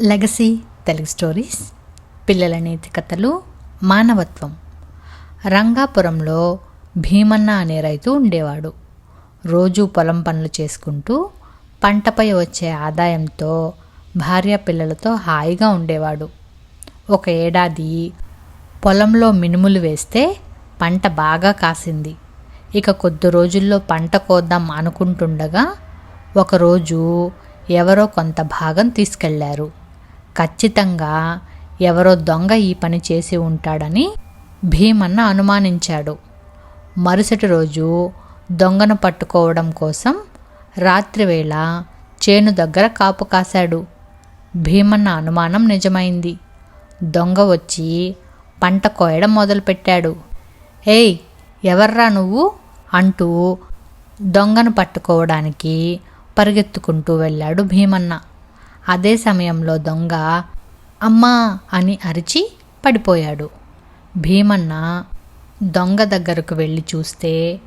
Legacy Telugu stories పిల్లల నీతి కథలు మానవత్వం. రంగాపురంలో భీమన్న అనే రైతు ఉండేవాడు. రోజు పొలం పనులు చేసుకుంటూ పంటపై వచ్చే ఆదాయంతో భార్య పిల్లలతో హాయిగా ఉండేవాడు. ఒక ఏడాది పొలంలో మినుములు వేస్తే పంట బాగా కాసింది. ఇక కొద్ది రోజుల్లో పంట కోద్దాం అనుకుంటుండగా ఒకరోజు ఎవరో కొంత భాగం తీసుకెళ్ళారు. ఖచ్చితంగా ఎవరో దొంగ ఈ పని చేసి ఉంటాడని భీమన్న అనుమానించాడు. మరుసటి రోజు దొంగను పట్టుకోవడం కోసం రాత్రివేళ చేను దగ్గర కాపు కాశాడు. భీమన్న అనుమానం నిజమైంది. దొంగ వచ్చి పంట కోయడం మొదలుపెట్టాడు. ఏయ్ ఎవర్రా నువ్వు? అంటూ దొంగను పట్టుకోవడానికి పరిగెత్తుకుంటూ వెళ్ళాడు భీమన్న. అదే సమయంలో దొంగ అమ్మా అని అరిచి పడిపోయాడు. భీమన్న దొంగ దగ్గరకు వెళ్ళి చూస్తే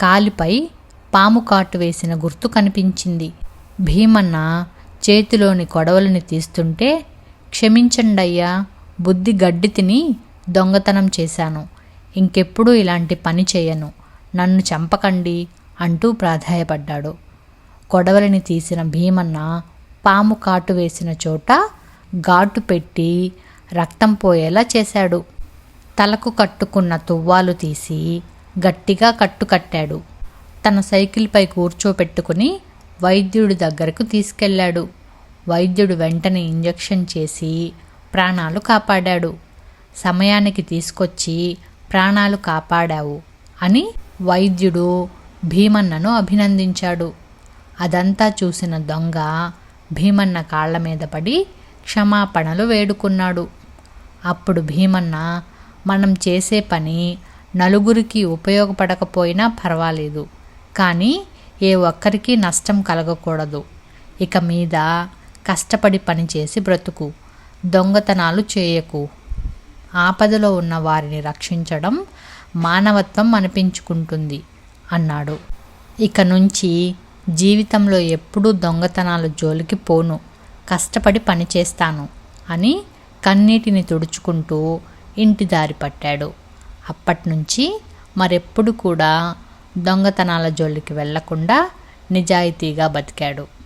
కాలిపై పాము కాటు వేసిన గుర్తు కనిపించింది. భీమన్న చేతిలోని కొడవలిని తీస్తుంటే క్షమించండయ్యా బుద్ధి గడ్డి తిని దొంగతనం చేశాను. ఇంకెప్పుడు ఇలాంటి పని చేయను. నన్ను చంపకండి అంటూ ప్రాధాయపడ్డాడు. కొడవలిని తీసిన భీమన్న పాము కాటు వేసిన చోట ఘాటు పెట్టి రక్తం పోయేలా చేశాడు. తలకు కట్టుకున్న తువ్వాలు తీసి గట్టిగా కట్టు కట్టాడు. తన సైకిల్పై కూర్చోపెట్టుకుని వైద్యుడి దగ్గరకు తీసుకెళ్ళాడు. వైద్యుడు వెంటనే ఇంజెక్షన్ చేసి ప్రాణాలు కాపాడాడు. సమయానికి తీసుకొచ్చి ప్రాణాలు కాపాడావు అని వైద్యుడు భీమన్నను అభినందించాడు. అదంతా చూసిన దొంగ భీమన్న కాళ్ళ మీద పడి క్షమాపణలు వేడుకున్నాడు. అప్పుడు భీమన్న మనం చేసే పని నలుగురికి ఉపయోగపడకపోయినా పర్వాలేదు. కానీ ఏ ఒక్కరికి నష్టం కలగకూడదు. ఇక మీద కష్టపడి పనిచేసి బ్రతుకు. దొంగతనాలు చేయకు. ఆపదలో ఉన్న వారిని రక్షించడం మానవత్వం అనిపించుకుంటుంది అన్నాడు. ఇక నుంచి జీవితంలో ఎప్పుడూ దొంగతనాల జోలికి పోను. కష్టపడి పనిచేస్తాను అని కన్నీటిని తుడుచుకుంటూ ఇంటి దారి పట్టాడు. అప్పటినుంచి మరెప్పుడు కూడా దొంగతనాల జోలికి వెళ్ళకుండా నిజాయితీగా బతికాడు.